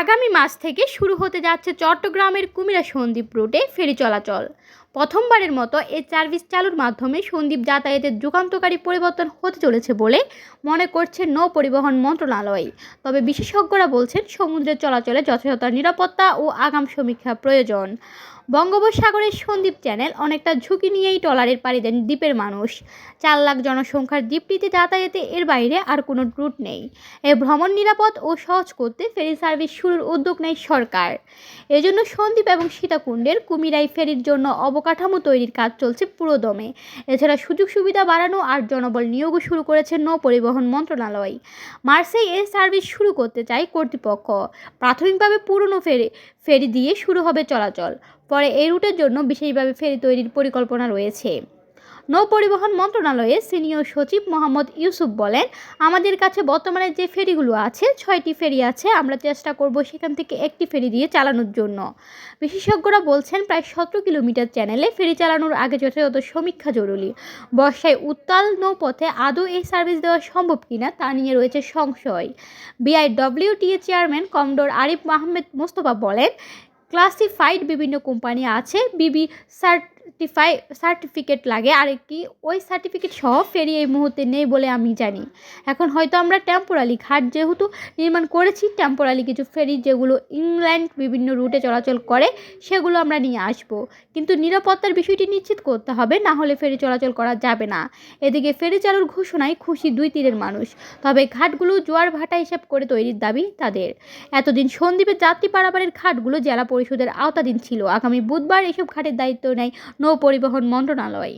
আগামী মাস থেকে শুরু হতে যাচ্ছে চট্টগ্রামের কুমিরা সন্দ্বীপ রুটে ফেরি চলাচল। প্রথমবারের মতো এই সার্ভিস চালুর মাধ্যমে সন্দ্বীপ যাতায়াতের যুগান্তকারী পরিবর্তন হতে চলেছে বলে মনে করছে নৌ পরিবহন মন্ত্রণালয়। তবে বিশেষজ্ঞরা বলছেন, সমুদ্রের চলাচলে যথাযথ নিরাপত্তা ও আগাম সমীক্ষা প্রয়োজন। বঙ্গোপসাগরের সন্দ্বীপ চ্যানেল অনেকটা ঝুঁকি নিয়েই ট্রলারের পাড়ি দেন দ্বীপের মানুষ। চার লাখ জনসংখ্যার দ্বীপটিতে যাতায়াতে এর বাইরে আর কোনো রুট নেই। এ ভ্রমণ নিরাপদ ও সহজ করতে ফেরি সার্ভিস শুরুর উদ্যোগ নেয় সরকার। এজন্য সন্দ্বীপ এবং সীতাকুণ্ডের কুমিরাই ফেরির জন্য অবকাঠামো তৈরির কাজ চলছে পুরোদমে। এছাড়া সুযোগ সুবিধা বাড়ানো আর জনবল নিয়োগও শুরু করেছে নৌ পরিবহন মন্ত্রণালয়। মার্সেই এ সার্ভিস শুরু করতে চায় কর্তৃপক্ষ। প্রাথমিকভাবে পুরনো ফেরি ফেরি দিয়ে শুরু হবে চলাচল। পরে এই রুটের জন্য বিশেষভাবে ফেরি তৈরির পরিকল্পনা রয়েছে। নৌ পরিবহন মন্ত্রণালয়ের সিনিয়র সচিব মোহাম্মদ ইউসুফ বলেন, আমাদের কাছে বর্তমানে যে ফেরিগুলো আছে, ছয়টি ফেরি আছে, আমরা চেষ্টা করব সেখান থেকে একটি ফেরি দিয়ে চালানোর জন্য। বিশেষজ্ঞরা বলছেন, প্রায় সতেরো কিলোমিটার চ্যানেলে ফেরি চালানোর আগে যথাযথ সমীক্ষা জরুরি। বর্ষায় উত্তাল নৌপথে আদৌ এই সার্ভিস দেওয়া সম্ভব কিনা, তা নিয়ে রয়েছে সংশয়। BIWTA chairman commodore Arif Mahmed Mostafa বলেন, ক্লাসিফাইড বিভিন্ন কোম্পানি আছে, বিবি সার্টিফাই সার্টিফিকেট লাগে আর কি ওই সার্টিফিকেট সহ ফেরি এই মুহূর্তে নেই বলে আমি জানি। এখন হয়তো আমরা টেম্পোরালি ঘাট যেহেতু নির্মাণ করেছি টেম্পোরালি কিছু ফেরি যেগুলো ইংল্যান্ড বিভিন্ন রুটে চলাচল করে, সেগুলো আমরা নিয়ে আসব। কিন্তু নিরাপত্তার বিষয়টি নিশ্চিত করতে হবে, না হলে ফেরি চলাচল করা যাবে না। এদিকে ফেরি চালুর ঘোষণায় খুশি দুই তীরের মানুষ। তবে ঘাটগুলো জোয়ার ভাটা হিসাব করে তৈরির দাবি তাদের। এতদিন সন্দ্বীপের যাত্রী পারাপারের ঘাটগুলো জেলা পরিষদের আওতাধীন ছিল। আগামী বুধবার এসব ঘাটের দায়িত্ব নেয় নৌ পরিবহন মন্ত্রণালয়।